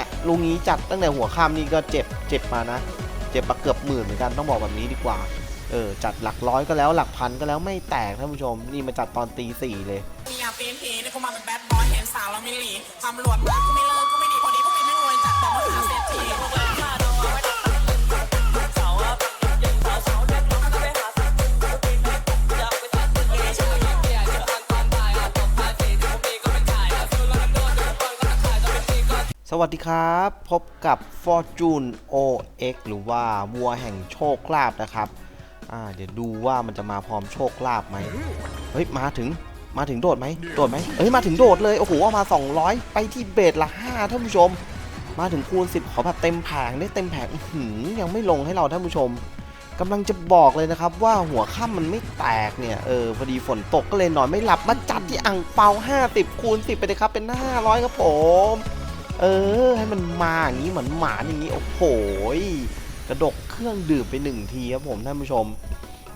เนี่ยลุงนี้จัดตั้งแต่หัวค่ำนี่ก็เจ็บเจ็บมานะ เจ็บมาเกือบหมื่นเหมือนกันต้องบอกแบบนี้ดีกว่า เออจัดหลักร้อยก็แล้วหลักพันก็แล้วไม่แตกท่านผู้ชม นี่มาจัดตอนตีสี่เลย มียาตีนผีนี่เขามาเป็นแบดบอยเห็นสาวแล้วไม่หลีตำรวจ สวัสดีครับ พบกับ Fortune OX หรือว่าวัวแห่งโชคลาภนะครับอ่าเดี๋ยวดูว่ามันจะมาพร้อมโชคลาภไหมเฮ้ย มาถึงมาถึงโดดไหมโดดไหมเอ้ย มาถึงโดดเลย โอ้โหเอามา 200 ไปที่เบสละ 5 ท่านผู้ชม มาถึงคูณ 10 ขอแบบเต็มแผงได้เต็มแผงหือยังไม่ลงให้เราท่านผู้ชมกำลังจะบอกเลยนะครับว่าหัวค่ำมันไม่แตกเนี่ย เออพอดีฝนตกก็เลยนอนไม่หลับมาจัดที่อ่างเปา 50คูณ10 ไปเลยครับเป็น 500 ครับผม เออ ให้มันมาอย่างนี้เหมือนหมาอย่างนี้โอ้โหกระดกเครื่องดื่มไปหนึ่งทีครับผมท่านผู้ชม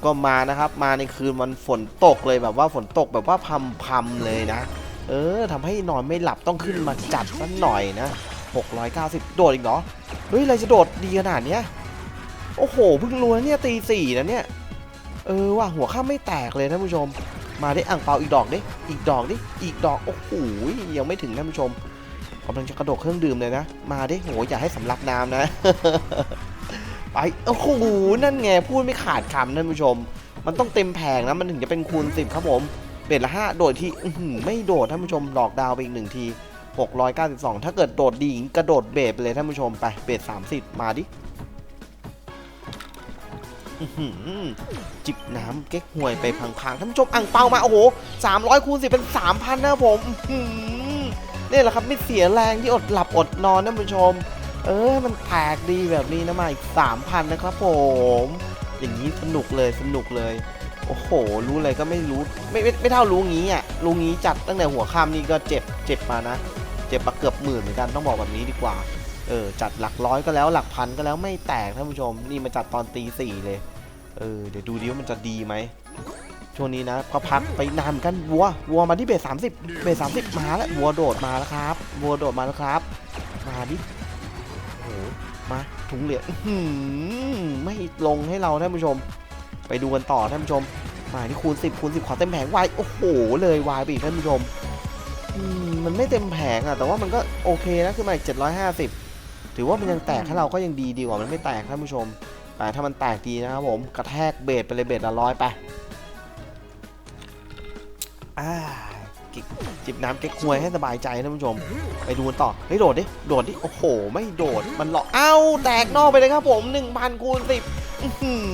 ก็มานะครับ มาในคืนวันฝนตกเลยแบบว่าฝนตกแบบว่าพำๆเลยนะ เออทำให้นอนไม่หลับต้องขึ้นมาจัดสักหน่อยนะ690 โดดอีกเหรอ เฮ้ย อะไรจะโดดดีขนาดเนี้ย โอ้โห เพิ่งรู้นะเนี่ยตีสี่นะเนี่ย เออว่าหัวข้ามไม่แตกเลยท่านผู้ชม มาได้อ่างเปาอีกดอกดิ อีกดอกดิ อีกดอก โอ้โห ยังไม่ถึงท่านผู้ชม กำลังจะกระโดดเครื่องดื่มเลยนะ มาดิโหอย่าให้สำลักน้ำนะ ไป โอ้โห นั่นไง พูดไม่ขาดคำท่านผู้ชม มันต้องเต็มแผงนะ มันถึงจะเป็นคูณ10ครับผม เบ็ดละ5โดดที่ไม่โดดท่านผู้ชม หลอกดาวไปอีกหนึ่งที692 ถ้าเกิดโดดดีกระโดดเบรไปเลยท่านผู้ชมไปเบร30 มาดิจิบน้ำเก๊กฮวยไปพังๆท่านผู้ชมอ่างเปามา โอ้โห 300คูณ10 เป็น 3,000 นะผม นี่แหละครับไม่เสียแรงที่อดหลับอดนอนนะผู้ชม เออมันแตกดีแบบนี้นะมาอีกสามพันนะครับผม อย่างนี้สนุกเลยสนุกเลย โอ้โห รู้เลยก็ไม่รู้ไม่ไม่ไม่เท่ารู้งี้อะรู้งี้จัดตั้งแต่หัวค่ำนี่ก็เจ็บเจ็บมานะเจ็บมาเกือบหมื่นเหมือนกันต้องบอกแบบนี้ดีกว่าเออจัดหลักร้อยก็แล้วหลักพันก็แล้วไม่แตกท่านผู้ชม นี่มาจัดตอนตีสี่เลย เออเดี๋ยวดูดิว่ามันจะดีไหม ช่วงนี้นะก็พักไปนานกันวัววัวมาที่เบสสามสิบเบสสามสิบมาแล้ววัวโดดมาแล้วครับวัวโดดมาแล้วครับ มาดิโอ้มาถุงเหรียญอื้อหือไม่ลงให้เราท่านผู้ชม ไปดูกันต่อท่านผู้ชม มาที่คูณ10คูณ10ขอเต็มแผงวายโอ้โหเลยวายไปอีกท่านผู้ชมมันไม่เต็มแผงอะแต่ว่ามันก็โอเคนะขึ้นมาอีก750ถือว่ามันยังแตกให้เราก็ยังดีดีกว่ามันไม่แตกท่านผู้ชมแต่ถ้ามันแตกดีนะครับผมกระแทกเบสไปเลยเบสละร้อยไป อ่าจิบจิบน้ำเก๊กฮวยให้สบายใจท่านผู้ชม ไปดูกันต่อเฮ้ยโดดดิ โดดดิ โอ้โห ไม่โดด มันหลอกเอ้าแตกนอกไปเลยครับผม1,000คูณ10อื้อหือ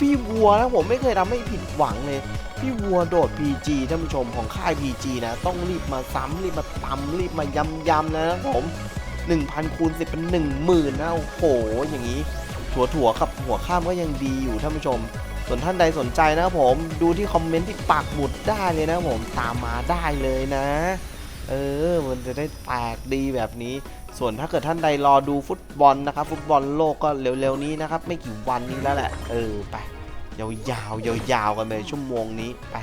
พี่วัวนะผมไม่เคยทำให้ผิดหวังเลย พี่วัวโดด PG ท่านผู้ชมของค่าย PG นะ ต้องรีบมาซ้ำรีบมาตำรีบมายำยำนะครับผม1,000คูณ10เป็น10,000นะโอ้โห อย่างนี้ ถั่วถั่วๆครับหัวข้ามก็ยังดีอยู่ท่านผู้ชม ส่วนท่านใดสนใจนะครับผมดูที่คอมเมนต์ที่ปักหมุดได้เลยนะผมตามมาได้เลยนะ เออมันจะได้แตกดีแบบนี้ ส่วนถ้าเกิดท่านใดรอดูฟุตบอลนะครับ ฟุตบอลโลกก็เร็วๆนี้นะครับ ไม่กี่วันนี้แล้วแหละ เออไปยาวๆยาวๆกันเลยชั่วโมงนี้ไป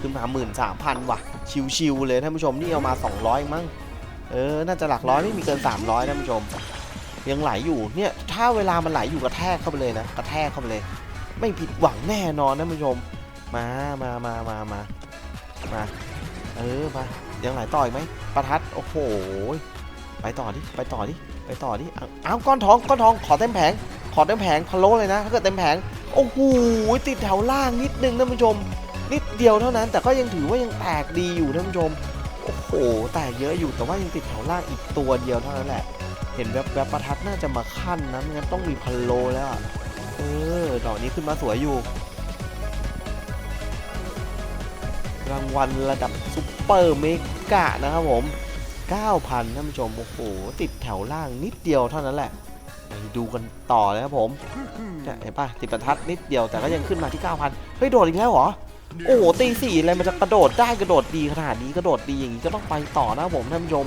ขึ้นมาหมื่นสามพันว่ะ ชิวๆเลยท่านผู้ชมนี่เอามา 200 มั้งเออ น่าจะหลักร้อยไม่มีเกิน 300ท่านผู้ชม ยังไหลอยู่เนี่ย ถ้าเวลามันไหลอยู่กระแทกเข้าไปเลยนะกระแทกเข้าไปเลย ไม่ผิดหวังแน่นอนนะผู้ชม มามามามามามาเออมายังไหลต่ออีกไหมประทัดโอ้โหไปต่อดิไปต่อดิไปต่อดิเอาเอาก้อนทองก้อนทองขอเต็มแผง ขอเต็มแผงพะโล้เลยนะถ้าเกิดเต็มแผงโอ้โหติดแถวล่างนิดนึงท่านผู้ชม นิดเดียวเท่านั้น แต่ก็ยังถือว่ายังแตกดีอยู่ท่านผู้ชม โอ้โหแตกเยอะอยู่แต่ว่ายังติดแถวล่างอีกตัวเดียวเท่านั้นแหละ เห็นแวบๆประทัดน่าจะมาขั้นนะไม่งั้นต้องมีพันโลแล้วเออดอกนี้ขึ้นมาสวยอยู่ รางวัลระดับซุปเปอร์เมกะนะครับผม 9,000ท่านผู้ชมโอ้โหติดแถวล่างนิดเดียวเท่านั้นแหละไปดูกันต่อเลยครับผมเนี่ยเห็นปะติดประทัดนิดเดียวแต่ก็ยังขึ้นมาที่ 9,000 เฮ้ย โดดอีกแล้วเหรอ โอ้โหตีสี่อะไรมันจะกระโดดได้กระโดดดีขนาดนี้กระโดดดีอย่างนี้ก็ต้องไปต่อนะผมท่านผู้ชม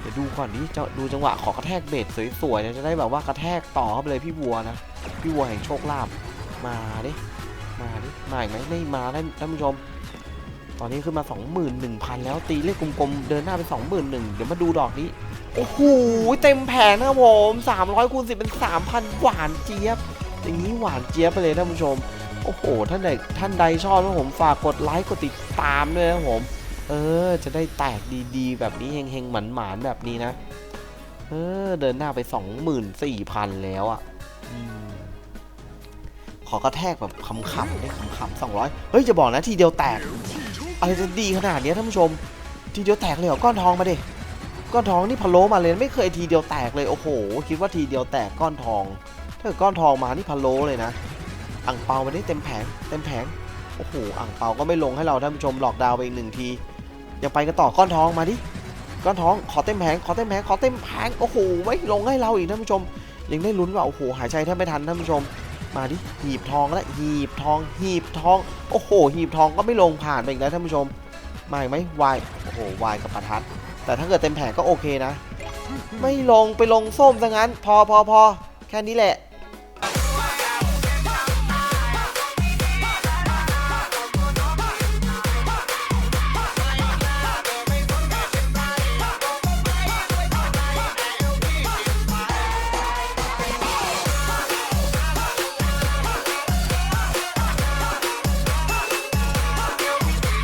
เดี๋ยวดูก่อนดิจะดูจังหวะขอกระแทกเบสสวยๆนี่ยจะได้แบบว่ากระแทกต่อเข้าไปเลยพี่วัวนะพี่วัวแห่งโชคลาภมาดิมาดิมาอีกไหมไม่มาท่านท่านผู้ชม ตอนนี้ขึ้นมา 21,000 แล้วตีเลขกลมๆเดินหน้าไป21,000เดี๋ยวมาดูดอกนี้โอ้โหเต็มแผงนะครับผม300คูณ10เป็น3,000 หวานเจี๊ยบอย่างนี้หวานเจี๊ยบไปเลยท่านผู้ชม โอ้โหท่านใดท่านใดชอบนะผมฝากกดไลค์กดติดตามด้วยนะผม เออ จะได้แตกดีๆ แบบนี้เฮงๆหมันๆแบบนี้นะเออเดินหน้าไป 24,000 แล้วอะขอกระแทกแบบขำๆได้ขำๆ200เฮ้ยจะบอกนะทีเดียวแตกอะไรจะดีขนาดนี้ท่านผู้ชม ทีเดียวแตกเลยเหรอก้อนทองมาดิก้อนทองนี่พะโล้มาเลยไม่เคยทีเดียวแตกเลยโอ้โห คิดว่าทีเดียวแตกก้อนทอง ถ้าเกิดก้อนทองมานี่พะโล้เลยนะ อ่างเปามาได้เต็มแผงเต็มแผงโอ้โหอ่างเปาก็ไม่ลงให้เราท่านผู้ชมหลอกดาวไปอีกหนึ่งทียังไปกันต่อก้อนทองมาดิก้อนทองขอเต็มแผงขอเต็มแผงขอเต็มแผงโอ้โหไม่ลงให้เราอีกท่านผู้ชม ยังได้ลุ้นว่าโอ้โหหายใจแทบไม่ทันท่านผู้ชม มาดิหีบทองแล้วหีบทองหีบทองโอ้โหหีบทองก็ไม่ลงผ่านไปอีกแล้วท่านผู้ชมมาอีกไหมวายโอ้โหวายกับประทัด แต่ถ้าเกิดเต็มแผงก็โอเคนะ ไม่ลงไปลงส้มซะงั้น พอพอพอแค่นี้แหละ